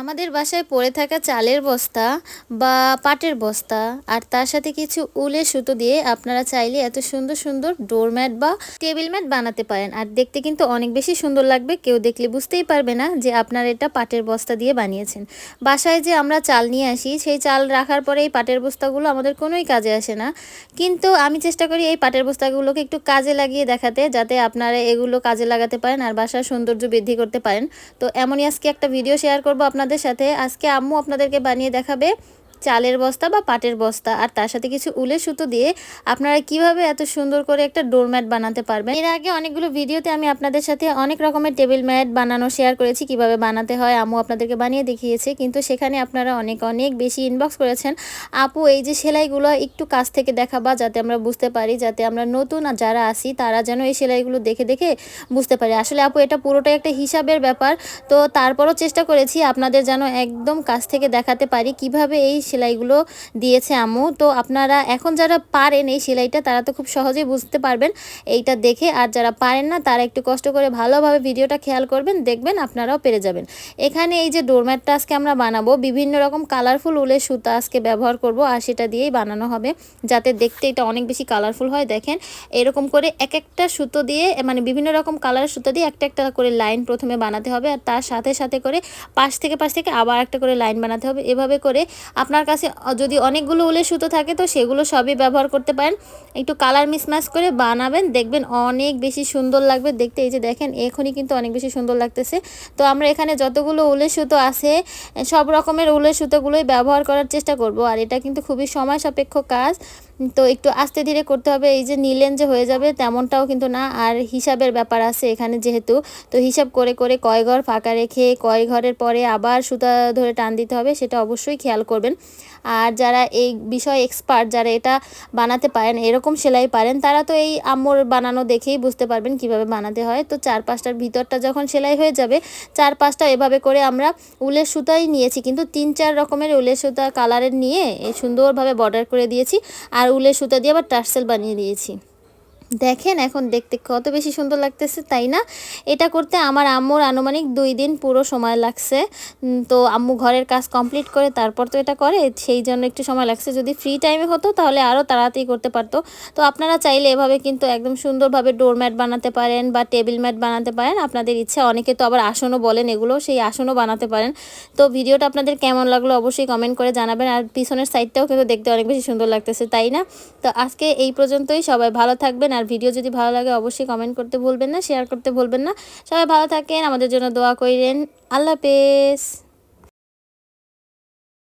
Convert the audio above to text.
আমাদের বাসায় পড়ে থাকা চালের বস্তা বা পাটের বস্তা আর তার সাথে কিছু উলের সুতো দিয়ে আপনারা চাইলে এত সুন্দর সুন্দর ডোরম্যাট বা টেবিল ম্যাট বানাতে পারেন। আর দেখতে কিন্তু অনেক বেশি সুন্দর লাগবে, কেউ দেখলে বুঝতেই পারবে না যে আপনারা এটা পাটের বস্তা দিয়ে বানিয়েছেন। বাসায় যে আমরা চাল নিয়ে আসি, সেই চাল রাখার পরে এই পাটের বস্তাগুলো আমাদের কোনোই কাজে আসে না। কিন্তু আমি চেষ্টা করি এই পাটের বস্তাগুলোকে একটু কাজে লাগিয়ে দেখাতে, যাতে আপনারা এগুলো কাজে লাগাতে পারেন আর বাসার সৌন্দর্য বৃদ্ধি করতে পারেন। তো এমনই আজকে একটা ভিডিও শেয়ার করব করব আপনাদের সাথে আজকে আম্মু আপনাদেরকে বানিয়ে দেখাবে। চালের বস্তা বা পাটের বস্তা। আর তার সাথে কিছু উলের সুতো দিয়ে আপনারা কীভাবে এত সুন্দর করে একটা ডোরম্যাট বানাতে পারবেন? এর আগে অনেকগুলো ভিডিওতে আমি আপনাদের সাথে অনেক রকমের টেবিল ম্যাট বানানো শেয়ার করেছি, কীভাবে বানাতে হয়। আমু আপনাদেরকে বানিয়ে দেখিয়েছে, কিন্তু সেখানে আপনারা অনেক অনেক বেশি ইনবক্স করেছেন। আপু, এই যে সেলাইগুলো একটু কাছ থেকে দেখাবা যাতে আমরা বুঝতে পারি, যাতে আমরা নতুন যারা আসি তারা যেন এই সেলাইগুলো দেখে দেখে বুঝতে পারি। আসলে আপু, এটা পুরোটাই একটা হিসাবের ব্যাপার। তো তারপরও চেষ্টা করেছি আপনাদের যেন একদম কাছ থেকে দেখাতে পারি, কীভাবে এই সেলাইগুলো দিয়েছে আম্মু। তো আপনারা এখন যারা পারেন এই সেলাইটা, তারা তো খুব সহজেই বুঝতে পারবেন এইটা দেখে। আর যারা পারেন না, তারা একটু কষ্ট করে ভালোভাবে ভিডিওটা খেয়াল করবেন, দেখবেন আপনারাও পেরে যাবেন। এখানে এই যে ডোরম্যাটটা আজকে আমরা বানাবো, বিভিন্ন রকম কালারফুল উলের সুতা আজকে ব্যবহার করব আর সেটা দিয়েই বানানো হবে, যাতে দেখতে এটা অনেক বেশি কালারফুল হয়। দেখেন, এরকম করে এক একটা সুতো দিয়ে মানে বিভিন্ন রকম কালারের সুতো দিয়ে একটা একটা করে লাইন প্রথমে বানাতে হবে। আর তার সাথে সাথে করে পাশ থেকে পাশ থেকে আবার একটা করে লাইন বানাতে হবে। এভাবে করে আপনার কাছে যদি অনেকগুলো উলের সুতো থাকে তো সেগুলো সবই ব্যবহার করতে পারেন। একটু কালার মিসম্যাচ করে বানাবেন, দেখবেন অনেক বেশি সুন্দর লাগবে। দেখতে এই যে দেখেন, এখনই কিন্তু অনেক বেশি সুন্দর লাগতেছে। তো আমরা এখানে যতগুলো উলের সুতো আছে সব রকমের উলের সুতোগুলোই ব্যবহার করার চেষ্টা করব। আর এটা কিন্তু খুবই সময় সাপেক্ষ কাজ। তো একটু আস্তে ধীরে করতে হবে, এই যে নিলেন যে হয়ে যাবে তেমনটাও কিন্তু না। আর হিসাবের ব্যাপার আছে এখানে যেহেতু। তো হিসাব করে করে কয় ঘর ফাঁকা রেখে, কয় ঘরের পরে আবার সুতা ধরে টান দিতে হবে, সেটা অবশ্যই খেয়াল করবেন। আর যারা এই বিষয় এক্সপার্ট যারা এটা বানাতে পারেন, এরকম সেলাই পারেন, তারা তো এই আম্মুর বানানো দেখেই বুঝতে পারবেন কীভাবে বানাতে হয়। তো চার পাঁচটার ভিতরটা যখন সেলাই হয়ে যাবে চার পাঁচটা এভাবে করে আমরা উলের সুতাই নিয়েছি। কিন্তু তিন চার রকমের উলের সুতা কালারের নিয়ে সুন্দরভাবে বর্ডার করে দিয়েছি। আর উলের সুতা দিয়ে আবার টার্সেল বানিয়ে দিয়েছি। দেখেন এখন দেখতে কত বেশি সুন্দর লাগতেছে, তাই না? এটা করতে আমার আম্মুর আনুমানিক দুই দিন পুরো সময় লাগছে। তো আম্মু ঘরের কাজ কমপ্লিট করে তারপর তো এটা করে, সেই জন্য একটু সময় লাগছে। যদি ফ্রি টাইমে হতো তাহলে আরও তাড়াতাড়ি করতে পারতো। তো আপনারা চাইলে এভাবে কিন্তু একদম সুন্দরভাবে ডোরম্যাট বানাতে পারেন বা টেবিল ম্যাট বানাতে পারেন। আপনাদের ইচ্ছা, অনেকে তো আবার আসনও বলেন এগুলো, সেই আসনও বানাতে পারেন। তো ভিডিওটা আপনাদের কেমন লাগল অবশ্যই কমেন্ট করে জানাবেন। আর পিছনের সাইডটাও কিন্তু দেখতে অনেক বেশি সুন্দর লাগতেছে, তাই না? তো আজকে এই পর্যন্তই, সবাই ভালো থাকবেন আর ভিডিও যদি ভালো লাগে, অবশ্যই কমেন্ট করতে ভুলবেন না শেয়ার করতে ভুলবেন না। সবাই ভালো থাকেন, আমাদের জন্য দোয়া করেন আল্লাহ হাফেজ।